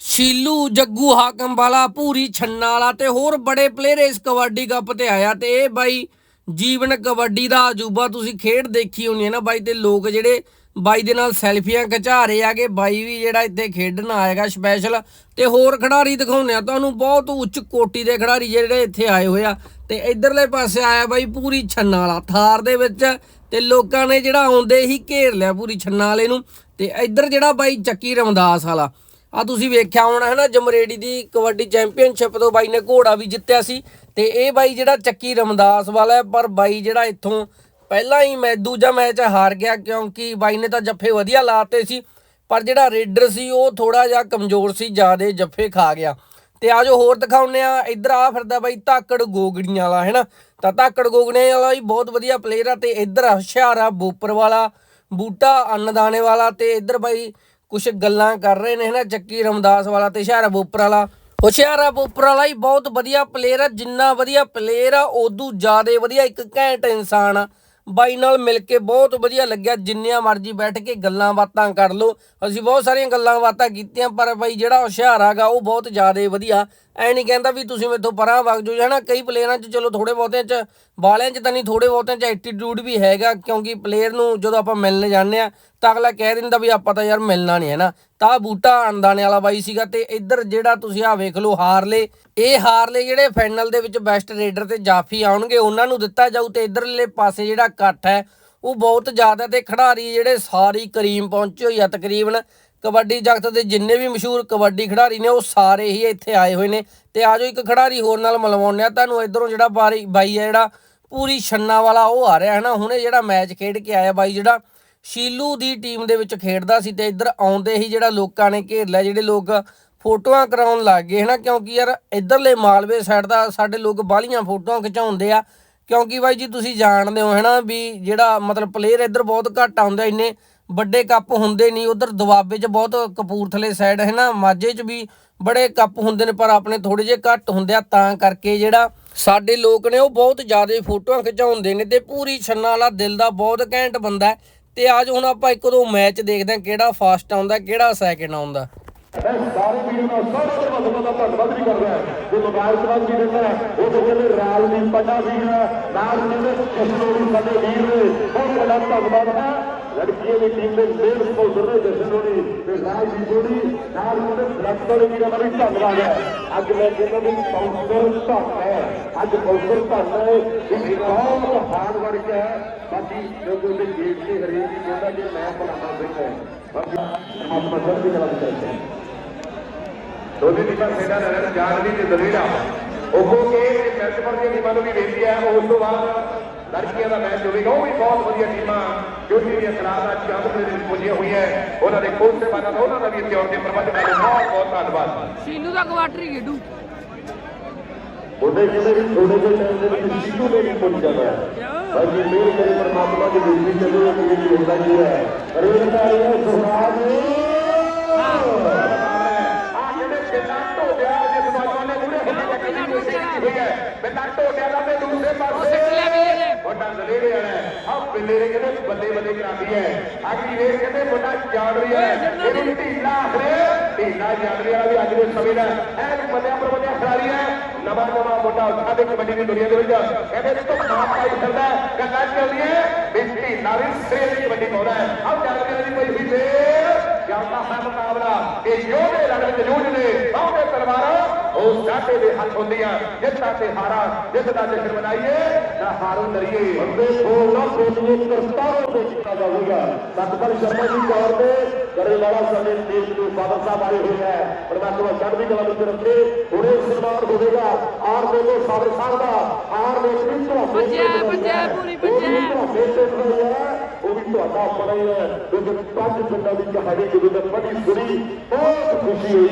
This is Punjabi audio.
ਸ਼ੀਲੂ, ਜੱਗੂ, ਹਾਕਮ ਵਾਲਾ ਪੂਰੀ ਛੰਨਾ ਵਾਲਾ ਤੇ ਹੋਰ ਬੜੇ ਪਲੇਅਰ ਇਸ ਕਬੱਡੀ ਕੱਪ ਤੇ ਆਇਆ ਤੇ ਇਹ ਬਾਈ ਜੀਵਨ ਕਬੱਡੀ ਦਾ ਅਜੂਬਾ ਤੁਸੀਂ ਖੇਡ ਦੇਖੀ ਹੋਣੀ ਹੈ ਨਾ ਬਾਈ ਤੇ ਲੋਕ ਜਿਹੜੇ ਬਾਈ ਦੇ ਨਾਲ ਸੈਲਫੀਆਂ ਖਿਚਾ ਰਹੇ ਆਗੇ ਬਾਈ ਵੀ ਜਿਹੜਾ ਇੱਥੇ ਖੇਡਣ ਆਏਗਾ ਸਪੈਸ਼ਲ ਤੇ ਹੋਰ ਖਿਡਾਰੀ ਦਿਖਾਉਂਦੇ ਆ ਤੁਹਾਨੂੰ ਬਹੁਤ ਉੱਚ ਕੋਟੀ ਦੇ ਖਿਡਾਰੀ ਜਿਹੜੇ ਇੱਥੇ ਆਏ ਹੋਏ ਆ ਤੇ ਇਧਰਲੇ ਪਾਸੇ ਆਇਆ ਬਾਈ ਪੂਰੀ ਛੰਨਾ ਵਾਲਾ, ਥਾਰ ਦੇ ਵਿੱਚ ਤੇ ਲੋਕਾਂ ਨੇ ਜਿਹੜਾ ਆਉਂਦੇ ਹੀ ਘੇਰ ਲਿਆ ਪੂਰੀ ਛੰਨਾ ਵਾਲੇ ਨੂੰ ਤੇ ਇੱਧਰ ਜਿਹੜਾ ਬਾਈ ਚੱਕੀ ਰਮਦਾਸ ਵਾਲਾ ਆ ਤੁਸੀਂ ਵੇਖਿਆ ਹੋਣਾ ਹੈ ਨਾ ਜਮਰੇਡੀ ਦੀ ਕਬੱਡੀ ਚੈਂਪੀਅਨਸ਼ਿਪ ਤੋਂ ਬਾਈ ਨੇ ਘੋੜਾ ਵੀ ਜਿੱਤਿਆ ਸੀ ਤੇ ਇਹ ਬਾਈ ਜਿਹੜਾ ਚੱਕੀ ਰਮਦਾਸ ਵਾਲਾ ਹੈ, ਪਰ ਬਾਈ ਜਿਹੜਾ ਇੱਥੋਂ ਪਹਿਲਾਂ ਹੀ ਮੈਂ ਦੂਜਾ ਮੈਚ ਹਾਰ ਗਿਆ ਕਿਉਂਕਿ ਬਾਈ ਨੇ ਤਾਂ ਜੱਫੇ ਵਧੀਆ ਲਾਤੇ ਸੀ, ਪਰ ਜਿਹੜਾ ਰੇਡਰ ਸੀ ਉਹ ਥੋੜਾ ਜਿਹਾ ਕਮਜ਼ੋਰ ਸੀ, ਜਿਆਦੇ ਜੱਫੇ ਖਾ ਗਿਆ। ਤੇ ਆਜੋ ਹੋਰ ਦਿਖਾਉਨੇ ਆ ਇੱਧਰ ਆ ਫਿਰਦਾ ਬਾਈ ਧਾਕੜ ਗੋਗੜੀਆਂ ਵਾਲਾ ਹੈ ਨਾ ਤਾਂ ਧਾਕੜ ਗੋਗੜੀਆਂ ਵਾਲਾ ਵੀ ਬਹੁਤ ਵਧੀਆ ਪਲੇਅਰ ਆ ਤੇ ਇੱਧਰ ਹੁਸ਼ਿਆਰਾ ਬੋਪਰ ਵਾਲਾ, ਬੂਟਾ ਅੰਨਦਾਣੇ ਵਾਲਾ ਤੇ ਇੱਧਰ ਬਾਈ ਕੁਝ ਗੱਲਾਂ ਕਰ ਰਹੇ ਨੇ ਨਾ ਚੱਕੀ ਰਮਦਾਸ ਵਾਲਾ ਤੇ ਹੁਸ਼ਿਆਰਾ ਬੋਪਰ ਵਾਲਾ। ਹੁਸ਼ਿਆਰਾ ਬੋਪਰ ਵਾਲਾ ਹੀ ਬਹੁਤ ਵਧੀਆ ਪਲੇਅਰ ਆ, ਜਿੰਨਾ ਵਧੀਆ ਪਲੇਅਰ ਆ, ਉਦੋਂ ਜ਼ਿਆਦਾ ਵਧੀਆ ਇੱਕ ਘੈਂਟ ਇਨਸਾਨ ਆ। ਬਾਈ ਨਾਲ ਮਿਲ ਕੇ ਬਹੁਤ ਵਧੀਆ ਲੱਗਿਆ, ਜਿੰਨੀਆਂ ਮਰਜ਼ੀ ਬੈਠ ਕੇ ਗੱਲਾਂ ਬਾਤਾਂ ਕਰ ਲਓ। ਅਸੀਂ ਬਹੁਤ ਸਾਰੀਆਂ ਗੱਲਾਂ ਬਾਤਾਂ ਕੀਤੀਆਂ, ਪਰ ਬਾਈ ਜਿਹੜਾ ਹੁਸ਼ਿਆਰ ਹੈਗਾ, ਉਹ ਬਹੁਤ ਜ਼ਿਆਦਾ ਵਧੀਆ। ਐ ਨਹੀਂ ਕਹਿੰਦਾ ਵੀ ਤੁਸੀਂ ਮੇਥੋਂ ਪਰਾਂ ਵਗ ਜਾਓ, ਹਨਾ? ਕਈ ਪਲੇਅਰਾਂ 'ਚ ਚਲੋ ਥੋੜੇ ਬਹੁਤਿਆਂ 'ਚ ਬਾਲਿਆਂ 'ਚ ਤਾਂ ਨਹੀਂ ਥੋੜੇ ਬਹੁਤਿਆਂ 'ਚ ਐਟੀਟਿਊਡ ਵੀ ਹੈਗਾ, ਕਿਉਂਕਿ ਪਲੇਅਰ ਨੂੰ ਜਦੋਂ ਆਪਾਂ ਮਿਲਣ ਜਾਂਦੇ ਆ, ਤਾਂ ਅਗਲਾ ਕਹਿ ਦਿੰਦਾ ਵੀ ਆਪਾਂ ਤਾਂ ਯਾਰ ਮਿਲਣਾ ਨਹੀਂ ਹੈ ਨਾ ਤਾਂ ਬੂਟਾ ਅਣਦਾਣੇ ਵਾਲਾ ਬਾਈ ਸੀਗਾ ਤੇ ਇੱਧਰ ਜਿਹੜਾ ਤੁਸੀਂ ਆ ਵੇਖ ਲਓ ਹਾਰਲੇ, ਇਹ ਹਾਰਲੇ ਜਿਹੜੇ ਫਾਈਨਲ ਦੇ ਵਿੱਚ ਬੈਸਟ ਰੇਡਰ ਤੇ ਜਾਫੀ ਆਉਣਗੇ, ਉਹਨਾਂ ਨੂੰ ਦਿੱਤਾ ਜਾਊ ਤੇ ਇੱਧਰਲੇ ਪਾਸੇ ਜਿਹੜਾ ਇਕੱਠ ਹੈ, ਉਹ ਬਹੁਤ ਜ਼ਿਆਦਾ ਤੇ ਖਿਡਾਰੀ ਜਿਹੜੇ ਸਾਰੀ ਕਰੀਮ ਪਹੁੰਚੇ ਹੋਈ ਆ ਤਕਰੀਬਨ ਕਬੱਡੀ ਜਗਤ ਦੇ ਜਿੰਨੇ ਵੀ ਮਸ਼ਹੂਰ ਕਬੱਡੀ ਖਿਡਾਰੀ ਨੇ, ਉਹ ਸਾਰੇ ਹੀ ਇੱਥੇ ਆਏ ਹੋਏ ਨੇ। ਤੇ ਆਜੋ ਇੱਕ ਖਿਡਾਰੀ ਹੋਰ ਨਾਲ ਮਿਲਵਾਉਂਦੇ ਆ ਤੁਹਾਨੂੰ ਇਧਰੋਂ ਜਿਹੜਾ ਬਾਰੀ ਬਾਈ ਆ ਜਿਹੜਾ ਪੂਰੀ ਛੰਨਾ ਵਾਲਾ, ਉਹ ਆ ਰਿਹਾ ਹੈ ਨਾ। ਹੁਣੇ ਜਿਹੜਾ ਮੈਚ ਖੇਡ ਕੇ ਆਇਆ ਬਾਈ, ਜਿਹੜਾ ਸ਼ੀਲੂ ਦੀ ਟੀਮ ਦੇ ਵਿੱਚ ਖੇਡਦਾ ਸੀ ਤੇ ਇੱਧਰ ਆਉਂਦੇ ਹੀ ਜਿਹੜਾ ਲੋਕਾਂ ਨੇ ਘੇਰ ਲਿਆ, ਜਿਹੜੇ ਲੋਕ ਫੋਟੋਆਂ ਕਰਾਉਣ ਲੱਗ ਗਏ, ਹਨਾ। ਕਿਉਂਕਿ ਯਾਰ ਇੱਧਰਲੇ ਮਾਲਵੇ ਸਾਈਡ ਦਾ ਸਾਡੇ ਲੋਕ ਬਾਹਲੀਆਂ ਫੋਟੋਆਂ ਖਿਚਾਉਂਦੇ ਆ। ਕਿਉਂਕਿ ਬਾਈ ਜੀ, ਤੁਸੀਂ ਜਾਣਦੇ ਹੋ, ਹਨਾ, ਵੀ ਜਿਹੜਾ ਮਤਲਬ ਪਲੇਅਰ ਇੱਧਰ ਬਹੁਤ ਘੱਟ ਆਉਂਦਾ ਇੰਨੇ ਵੱਡੇ ਕੱਪ ਹੁੰਦੇ ਨਹੀਂ, ਉਧਰ ਦੁਆਬੇ 'ਚ ਬਹੁਤ ਕਪੂਰਥਲੇ ਸਾਈਡ ਹੈ ਨਾ, ਮਾਝੇ 'ਚ ਵੀ ਬੜੇ ਕੱਪ ਹੁੰਦੇ ਨੇ, ਪਰ ਆਪਣੇ ਥੋੜੇ ਜਿਹੇ ਘੱਟ ਹੁੰਦੇ ਆ, ਤਾਂ ਕਰਕੇ ਜਿਹੜਾ ਸਾਡੇ ਲੋਕ ਨੇ, ਉਹ ਬਹੁਤ ਜ਼ਿਆਦਾ ਫੋਟੋਆਂ ਖਿਚਾਉਂਦੇ ਨੇ ਤੇ ਪੂਰੀ ਛੰਨਾ ਵਾਲਾ ਦਿਲ ਦਾ ਬਹੁਤ ਘੈਂਟ ਬੰਦਾ ਤੇ ਅੱਜ ਹੁਣ ਆਪਾਂ ਇੱਕ ਦੋ ਮੈਚ ਦੇਖਦੇ ਹਾਂ, ਕਿਹੜਾ ਫਾਸਟ ਆਉਂਦਾ, ਕਿਹੜਾ ਸੈਕਿੰਡ ਆਉਂਦਾ। ਮੈਂ ਸਾਰੇ ਵੀਰਾਂ ਦਾ ਸਾਰੇ ਦੇ ਵੱਲੋਂ ਦਾ ਧੰਨਵਾਦ ਵੀ ਕਰਦਾ ਜੋ ਮੁਬਾਰਕਬਾਦ ਵੀ ਦਿੰਦਾ ਉਹ ਤੋਂ ਰਾਲ ਦੀ ਪੰਡਾ ਵੀਰ ਨਾਲ ਕਹਿੰਦੇ ਕਿਸ਼ਨੋੜੀ ਸਾਡੇ ਵੀਰ ਨੇ, ਬਹੁਤ ਵੱਡਾ ਧੰਨਵਾਦ ਹੈ। ਲੜਕੀਆਂ ਦੀ ਟੀਮ ਦੇ ਮੇਨ ਸਪਾਂਸਰ ਨੇ ਜਸਨੋੜੀ ਤੇ ਰਾਜ ਦੀ ਜੋੜੀ, ਨਾਲ ਕਹਿੰਦੇ ਡਾਇਰੈਕਟਰ ਦੇ ਵੀਰਾਂ ਦਾ ਵੀ ਧੰਨਵਾਦ ਹੈ। ਅੱਜ ਮੈਂ ਕਹਿੰਦਾ ਵੀ ਸਪਾਂਸਰ ਧੰਨ ਹੈ। ਅੱਜ ਸਪਾਂਸਰ ਧੰਨ ਹੈ, ਇਹ ਬਹੁਤ ਹਾਰਡ ਵਰਕ ਹੈ। ਬਾਕੀ ਜੋ ਦੇ ਗੇਟ ਦੀ ਹਰੇਕ ਦੀ ਕਹਿੰਦਾ ਕਿ ਮੈਂ ਭਲਾਣਾ ਸਿੰਘ ਹੈ। ਬਾਕੀ ਆਤਮਾ ਦੀ ਗੱਲ ਕਰਦੇ ਦੋਨੇ ਦੀ ਪਰ ਮੇਰਾ ਨਰਨ ਜਾਣਦੀ ਤੇ ਦਲੀੜਾ ਉਹ ਕੇ ਮੈਚ ਪਰ ਦੀ ਟੀਮਾਂ ਨੂੰ ਵੀ ਵੇਖੀ ਹੈ, ਉਸ ਤੋਂ ਬਾਅਦ ਲੜਕੀਆਂ ਦਾ ਮੈਚ ਹੋਵੇਗਾ ਉਹ ਵੀ ਬਹੁਤ ਵਧੀਆ ਟੀਮਾਂ ਜੋਤੀ ਦੀਆਂ ਕਲਾਸਾਂ ਚਾਹਤ ਦੇ ਵਿੱਚ ਪੁੱਜੀਆਂ ਹੋਈਆਂ। ਉਹਨਾਂ ਦੇ ਕੋਚ ਤੇ ਬਾਨਾਂ ਦਾ ਉਹਨਾਂ ਦਾ ਵੀ ਇੱਥੇ ਆਉਣ ਦੇ ਪ੍ਰਬੰਧ ਕਰਦੇ ਬਹੁਤ ਬਹੁਤ ਧੰਨਵਾਦ। ਸ਼ੀਨੂ ਦਾ ਕੁਆਟਰ ਹੀ ਖੇਡੂ। ਉਹਦੇ ਜਿਹੜੇ ਵੀ ਥੋੜੇ ਜਿਹੇ ਟਾਈਮ ਦੇ ਵਿੱਚ ਸਿੱਧੂ ਦੇ ਵੀ ਪੁੱਜ ਜਾਂਦਾ ਹੈ। ਬਾਕੀ ਮੇਰ ਕਰੇ ਪਰਮਾਤਮਾ ਦੀ ਬੇਨਤੀ ਚੱਲੋ ਕਿ ਇਹ ਹੁੰਦਾ ਜੀ ਹੈ ਰੇਲਦਾ ਹੈ ਸੁਹਾਗ ਆ ਜਿਹੜੇ ਬਿਨਾਂ ਢੋਡਿਆ ਜਿਸ ਨੌਜਵਾਨ ਨੇ ਪੂਰੇ ਨਹੀਂ ਕੋਸ਼ਿਸ਼ ਕੀਤੀ ਹੈ। ਬਿਨਾਂ ਢੋਡਿਆ ਦਾ ਤੇ ਦੂਸਰੇ ਪਾਸੇ ਵੱਡਾ ਦਲੇਰੇ ਵਾਲਾ ਆ ਬਿੱਲੇਰੇ ਕਹਿੰਦੇ ਬੱਲੇ ਬੱਲੇ ਕਰਾਉਂਦੀ ਹੈ। ਅਗਲੀ ਵੇਰ ਕਹਿੰਦੇ ਵੱਡਾ ਜਾੜਰੀ ਹੈ। ਇਹਨੂੰ ਢੀਲਾ ਆਖਰੇ ਢੀਲਾ ਜਾੜਰੀ ਵਾਲਾ ਵੀ ਅੱਜ ਦੇ ਸਮੇਂ ਦਾ ਐਨ ਬੱਲਿਆਂ ਪਰ ਬੱਲਿਆਂ ਖਿਡਾਰੀ ਹੈ। ਨਵਾਂ ਨਵਾਂ ਵੱਡਾ ਉੱਠਾ ਦੇ ਕਬੱਡੀ ਦੀ ਦੁਨੀਆ ਦੇ ਵਿੱਚ। ਕਹਿੰਦੇ ਤੋਂ ਮਾਂ ਪਾਈ ਫਿਰਦਾ ਹੈ, ਗੱਲਾਂ ਚੱਲਦੀਆਂ ਵੀ ਢੀਲਾ ਵੀ ਸ੍ਰੇਸ਼ ਦੀ ਵੱਡੀ ਪਾਉਂਦਾ ਹੈ। ਆਹ ਜਾੜਰੀ ਦੀ ਕੋਈ ਵੀ ਫੇਰ ਜਾਂਦਾ ਹੈ ਮੁਕਾਬਲਾ। ਇਹ ਯੋਧੇ ਲੜ ਵਿੱਚ ਜੂਝਦੇ ਬਾਹਵੇਂ ਤਲਵਾਰਾਂ ਉਹ ਸਾਡੇ ਦੇ ਹੱਥ ਹੁੰਦੀਆਂ ਜਿੱਤਾਂ ਤੇ ਹਾਰਾਂ ਜਿੱਤ ਦਾ ਜਸ਼ਨ ਮਨਾਈਏ ਨਾ ਹਾਰੋਂ ਡਰੀਏ ਬੰਦੇ ਕੋਲ ਨਾ ਕੋਟੀਏ ਕਰਤਾਰੋਂ ਦੇ ਕੀਤਾ ਜਾਊਗਾ ਸਤਪਾਲ ਸ਼ਰਮਾ ਜੀ ਤੌਰ ਤੇ ਕਰੇ ਵਾਲਾ ਸਾਡੇ ਦੇਸ਼ ਦੇ ਫਾਦਰ ਸਾਹਿਬ ਆਏ ਹੋਏ ਹੈ ਪਰਮਾਤਮਾ ਚੜ੍ਹਦੀ ਕਲਾ ਵਿੱਚ ਰੱਖੇ ਹੁਣੇ ਸਨਮਾਨ ਹੋਵੇਗਾ ਆਰ ਦੇ ਲੋ ਫਾਦਰ ਸਾਹਿਬ ਦਾ ਆਰ ਦੇ ਵੀ ਤੁਹਾਡੇ ਭੱਜਿਆ, ਭੱਜਿਆ, ਪੂਰੀ ਭੱਜਿਆ। ਤੁਹਾਡੇ ਤੇ ਹੋਈ ਹੈ ਉਹ ਵੀ ਤੁਹਾਡਾ ਆਪਣਾ ਹੀ ਹੈ ਕਿਉਂਕਿ ਪੰਜ ਪਿੰਡਾਂ ਦੀ ਕਹਾਣੀ ਜਦੋਂ ਤੱਕ ਪੜ੍ਹੀ ਸੁਣੀ ਬਹੁਤ ਖੁਸ਼ੀ ਹੋਈ